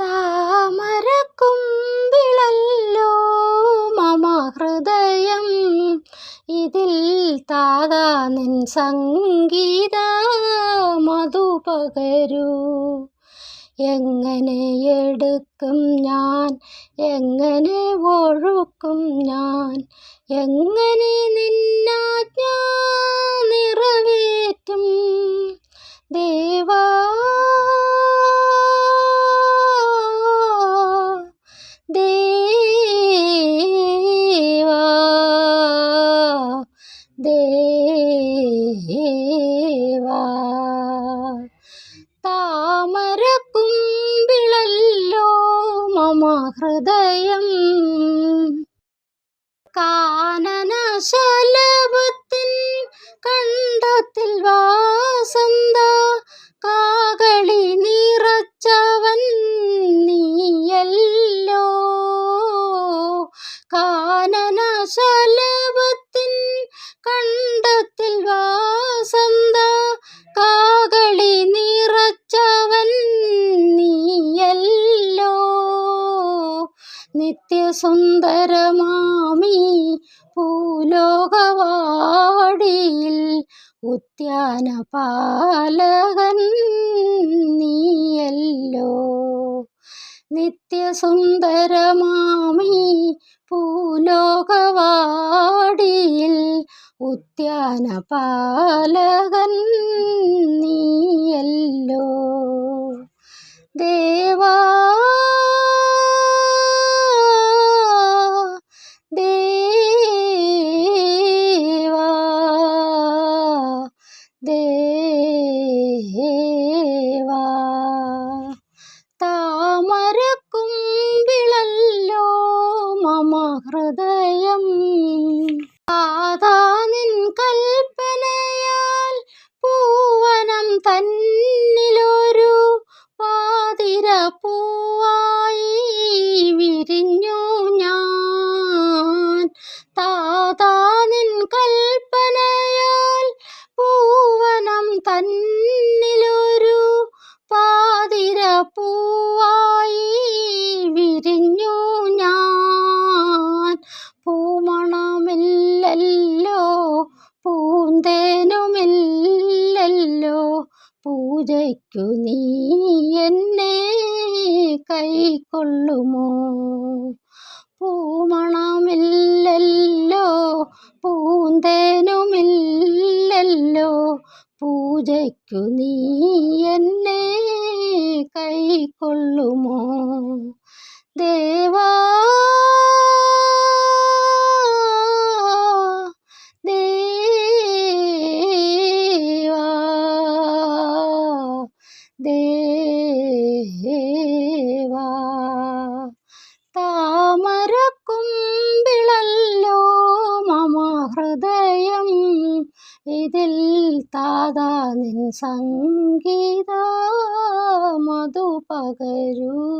താമരക്കുമ്പിളല്ലോ മമ ഹൃദയം. ഇതിൽ താതാ നിൻ സംഗീത മധു പകരൂ. എങ്ങനെ എടുക്കും ഞാൻ? എങ്ങനെ ഒഴുക്കും ഞാൻ? എങ്ങനെ നിന്നാജ്ഞ ദേവാ. താമരക്കുമ്പിളല്ലോ മമ ഹൃദയം. കാനനശലഭത്തിൻ കണ്ടത്തിൽ വാസന്ത കാകളി നിറച്ചവൻ നീയല്ലോ. കാനനശലഭത്തിൻ കണ്ടത്തിൽ വാസന്ത നിത്യസുന്ദരമാമി പൂലോകവാടിയിൽ ഉദ്യാനപാലകൻ നീയല്ലോ. നിത്യസുന്ദരമാമി പൂലോകവാടിയിൽ ഉദ്യാനപാലകൻ നീയല്ലോ. ദേവാ ദേവാ പൂജയ്ക്കു നീ എന്നെ കൈക്കൊള്ളുമോ പൂമണമില്ലല്ലോ പൂന്തേനുമില്ലല്ലോ പൂജയ്ക്കു നീ എന്നെ കൈക്കൊള്ളുമോ ദേവാ ദേവാ. താമരക്കുമ്പിളല്ലോ മമ ഹൃദയം. ഇതിൽ താതാ നിൻ സംഗീത മധു പകരൂ.